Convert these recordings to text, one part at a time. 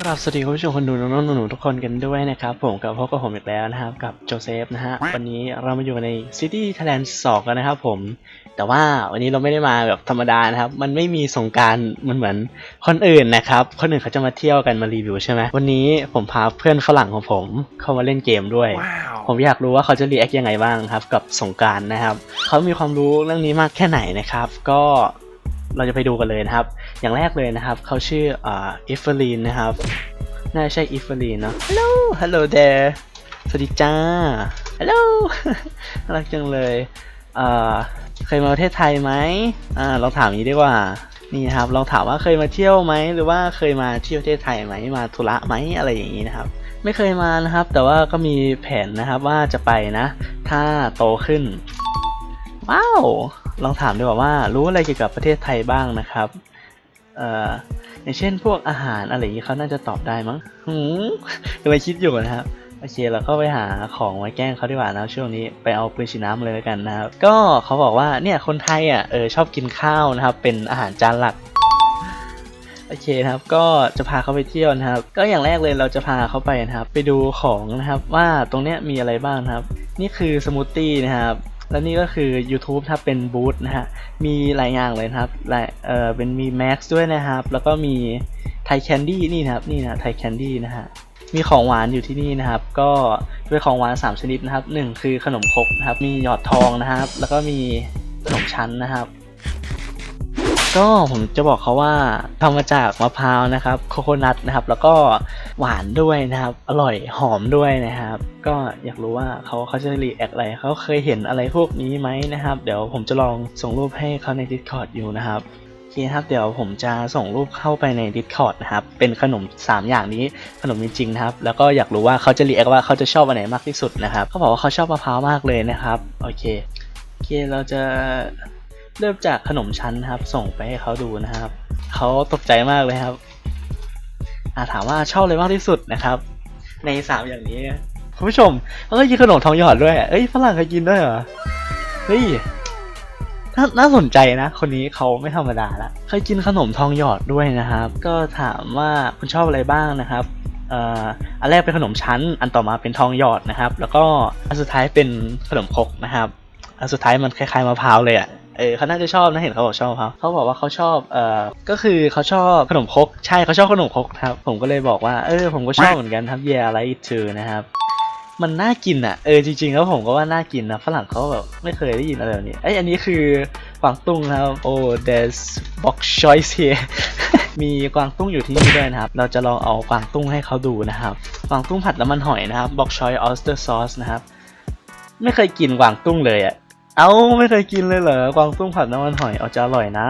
กราบสวัสดีคุณผู้ชมคนดูน้องๆหนูๆทุกคนกันด้วยนะครับ ผมกับพบกับผมอีกแล้วนะครับ กับโจเซฟนะฮะวันนี้เรามาอยู่ใน City Thailand 2กันนะครับผมแต่ว่าวันนี้เราไม่ได้มาแบบธรรมดานะครับ มันไม่มีสงกรารมันเหมือนคนอื่นนะครับ คนอื่นเขาจะมาเที่ยวกันมารีวิวใช่ไหมวันนี้ผมพาเพื่อนฝรั่งของผมเข้ามาเล่นเกมด้วย ผมอยากรู้ว่าเขาจะรีแอคยังไงบ้างครับ กับสงกรารนะครับเขามีความรู้เรื่องนี้มากแค่ไหนนะครับ ก็ เราจะไปดูกันเลยนะครับ อย่างแรกเลยนะครับเขาชื่ออ,อิฟเฟอรีนนะครับ น่าใช่อิฟเฟอรีนเนาะ Hello Hello there สวัสดีจ้า Hello น่ารักจังเลยเคยมาประเทศไทยไหมอ่าลองถามอย่างนี้ดีกว่า นี่นะครับ ลองถามว่าเคยมาเที่ยวไหม หรือว่าเคยมาเที่ยวประเทศไทยไหม มาธุระไหมอะไรอย่างนี้นะครับ ไม่เคยมานะครับ แต่ว่าก็มีแผนนะครับว่าจะไปนะ ถ้าโตขึ้น ว้าว ลองถามดีกว่าว่ารู้อะไรเกี่ยวกับประเทศไทยบ้างนะครับ เอ่ออย่างเช่นพวกอาหารอะไรอย่างนี้เขาน่าจะตอบได้มั้งหืมกำลังคิดอยู่นะครับโอเคเราก็ไปหาของมาแกล้งเขาดีกว่านะช่วงนี้ไปเอาปืนฉีดน้ำเลยแล้วกันนะครับ ก็เขาบอกว่าเนี่ยคนไทยอะเออชอบกินข้าวนะครับ เป็นอาหารจานหลักโอเคนะครับก็จะพาเขาไปเที่ยวนะครับ ก็อย่างแรกเลยเราจะพาเขาไปนะครับ ไปดูของนะครับว่าตรงเนี้ยมีอะไรบ้างนะครับ นี่คือสมูทตี้นะครับ และนี่ก็คือ YouTube ถ้าเป็นบูธนะฮะ มีหลายอย่างเลยนะครับหลายเออเป็นมี Max ด้วยนะครับ แล้วก็มีไทยแคนดี้นี่นะครับ นี่นะไทยแคนดี้นะฮะ มีของหวานอยู่ที่นี่นะครับ ก็เป็นของหวาน 3 ชนิดนะครับ 1 คือขนมครกนะครับ มีหยอดทองนะครับ แล้วก็มีขนมชั้นนะครับ ก็ผมจะบอกเขาว่าทำมาจากมะพร้าวนะครับ โคโคนัทนะครับ แล้วก็หวานด้วยนะครับ อร่อยหอมด้วยนะครับ ก็อยากรู้ว่าเขาเขาจะรีแอคอะไรเขาเคยเห็นอะไรพวกนี้ไหมนะครับ เดี๋ยวผมจะลองส่งรูปให้เขาใน Discord อยู่นะครับโอเคครับเดี๋ยวผมจะส่งรูปเข้าไปใน Discord นะครับ เป็นขนม 3 อย่างนี้ขนมจริงๆนะครับ แล้วก็อยากรู้ว่าเขาจะรีแอคว่าเขาจะชอบอันไหนมากที่สุดนะครับเขาบอกว่าเขาชอบมะพร้าวมากเลยนะครับ โอเคโอเคเราจะ เริ่มจากขนมชั้นนะครับ ส่งไปให้เขาดูนะครับเขาตกใจมากเลยครับอาถามว่าชอบเลยมากที่สุดนะครับ ในสามอย่างนี้คุณผู้ชมเขาก็กินขนมทองหยอดด้วยเอ้ยฝรั่งเคยกินด้วยเหรอเฮ้ยนาน่าสนใจนะ คนนี้เขาไม่ธรรมดาละเคยกินขนมทองหยอดด้วยนะครับ ก็ถามว่าคุณชอบอะไรบ้างนะครับเอ่ออันแรกเป็นขนมชั้น อันต่อมาเป็นทองหยอดนะครับ แล้วก็อันสุดท้ายเป็นขนมครกนะครับ อันสุดท้ายมันคล้ายๆมะพร้าวเลยอะ เออเขาน่าจะชอบนะเห็นเขาบอกชอบมะพร้าเขาบอกว่าเขาชอบเอ่อก็คือเขาชอบขนมครกใช่เขาชอบขนมครกครับ ผมก็เลยบอกว่าเออผมก็ชอบเหมือนกันครับ yeah I like it too นะครับมันน่ากินอะ เออจริงๆแล้วผมก็ว่าน่ากินนะ ฝรั่งเขาแบบไม่เคยได้ยินอะไรแบบนี้ไออันนี้คือกวางตุ้งครับโอ้ there's box choice here มีกวางตุ้งอยู่ที่นี่ด้วยนะครับ เราจะลองเอากวางตุ้งให้เขาดูนะครับ กวางตุ้งผัดน้ำมันหอยนะครับ box choice oyster sauce นะครับ ไม่เคยกินกวางตุ้งเลยอะ เอาไม่เคยกินเลยเหรอกวางตุ้งผัดน้ำมันหอยเอาจะอร่อยนะ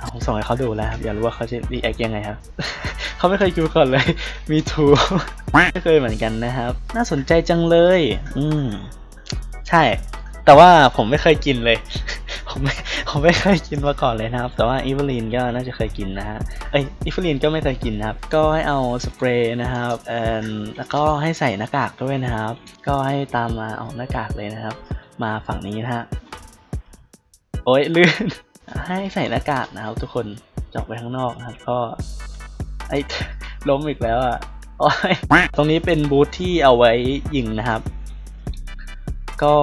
เอาส่งให้เขาดูแล้วครับอยากรู้ว่าเขาจะรีแอคยังไงครับ เขาไม่เคยกินก่อนเลย มีทูไม่เคยเหมือนกันนะครับ น่าสนใจจังเลย อืมใช่ แต่ว่าผมไม่เคยกินเลย ผมไม่ผมไม่เคยกินมาก่อนเลยนะครับ แต่ว่าอีเวลีนก็น่าจะเคยกินนะฮะเอ้ยอีเวลีนก็ไม่เคยกินนะครับ ก็ให้เอาสเปรย์นะครับแล้วก็ให้ใส่หน้ากากด้วยนะครับ ก็ให้ตามมาเอาหน้ากากเลยนะครับ มาฝั่งนี้นะฮะ โอ้ยลื่น ให้ใส่หน้ากากนะครับทุกคนจออกไปข้างนอกนะครับ ก็ ไอ้ล้มอีกแล้วอะโอ้ยตรงนี้เป็นบูธที่เอาไว้ยิงนะครับ ก็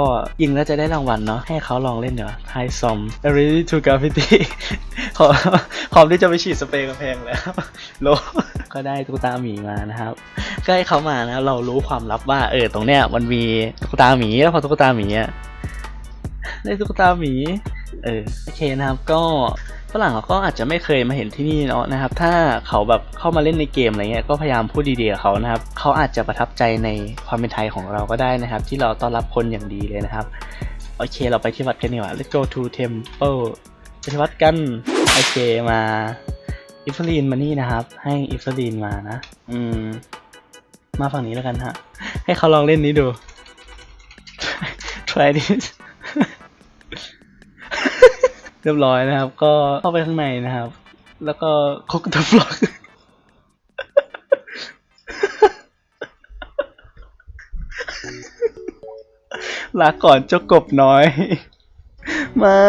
ยิงแล้วจะได้รางวัลเนาะให้เขาลองเล่นเดี๋ยวไทซอม ready to graffiti ขอพร้อมที่จะไปฉีดสเปรย์กำแพงแล้วโลก็ได้ตุ๊กตาหมีมานะครับก็ให้เขามานะเรารู้ความลับว่าเออตรงเนี้ยมันมีตุ๊กตาหมีแล้วพอตุ๊กตาหมีอะได้ตุ๊กตาหมี เออโอเคนะครับก็ ฝรั่งเขาก็อาจจะไม่เคยมาเห็นที่นี่เนาะนะครับ ถ้าเขาแบบเข้ามาเล่นในเกมอะไรเงี้ยก็พยายามพูดดีๆกับเขานะครับเขาอาจจะประทับใจในความเป็นไทยของเราก็ได้นะครับ ที่เราต้อนรับคนอย่างดีเลยนะครับ โอเคเราไปที่วัดกันดีกว่า let's go to temple ไปที่วัดกันโอเคมาอิฟลีนมานี่นะครับ ให้อิฟลีนมานะ อืม มาฝั่งนี้แล้วกันฮะ ให้เขาลองเล่นนี้ดู try this เรียบร้อยนะครับ ก็เข้าไปข้างในนะครับ แล้วก็คุก the vlog ลาก่อนเจ้ากบน้อย ไม่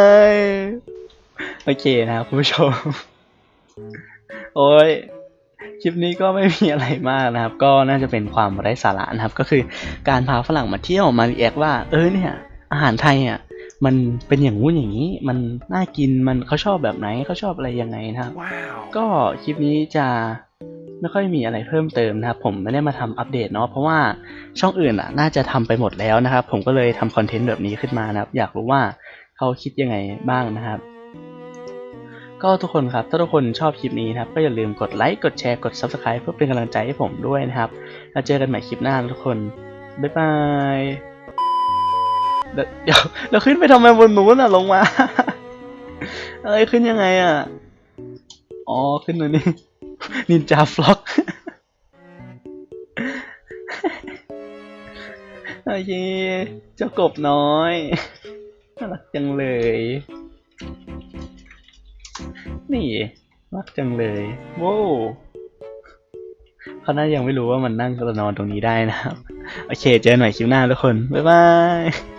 โอเคนะครับคุณผู้ชม โอ้ยคลิปนี้ก็ไม่มีอะไรมากนะครับ ก็น่าจะเป็นความไร้สาระนะครับ ก็คือการพาฝรั่งมาเที่ยวมาเรีแอคว่า เออเนี่ย อาหารไทยอะ มันเป็นอย่างงู้นอย่างนี้ มันน่ากินมันเขาชอบแบบไหนเขาชอบอะไรยังไงนะครับ Wow. ก็คลิปนี้จะไม่ค่อยมีอะไรเพิ่มเติมนะครับ ผมไม่ได้มาทำอัปเดตเนาะเพราะว่าช่องอื่นอะ น่าจะทำไปหมดแล้วนะครับ ผมก็เลยทำคอนเทนต์แบบนี้ขึ้นมานะครับ อยากรู้ว่าเขาคิดยังไงบ้างนะครับ ก็ทุกคนครับ ถ้าทุกคนชอบคลิปนี้นะครับ ก็อย่าลืมกดไลค์กดแชร์กด Subscribe เพื่อเป็นกำลังใจให้ผมด้วยนะครับแล้วเจอกันใหม่คลิปหน้านะทุกคนบ๊ายบาย เดี๋ยวเราขึ้นไปทำไมบนนู้นอะลงมา เอ้ยขึ้นยังไงอะ อ๋อขึ้นมานี่นินจาฟล็อกโอเคเจ้ากบน้อยน่ารักจังเลย นี่รักจังเลยโว้เขาน่ายังไม่รู้ว่ามันนั่งกระนอนตรงนี้ได้นะครับ โอเค เจอกันใหม่คลิปหน้าทุกคน บ๊ายบาย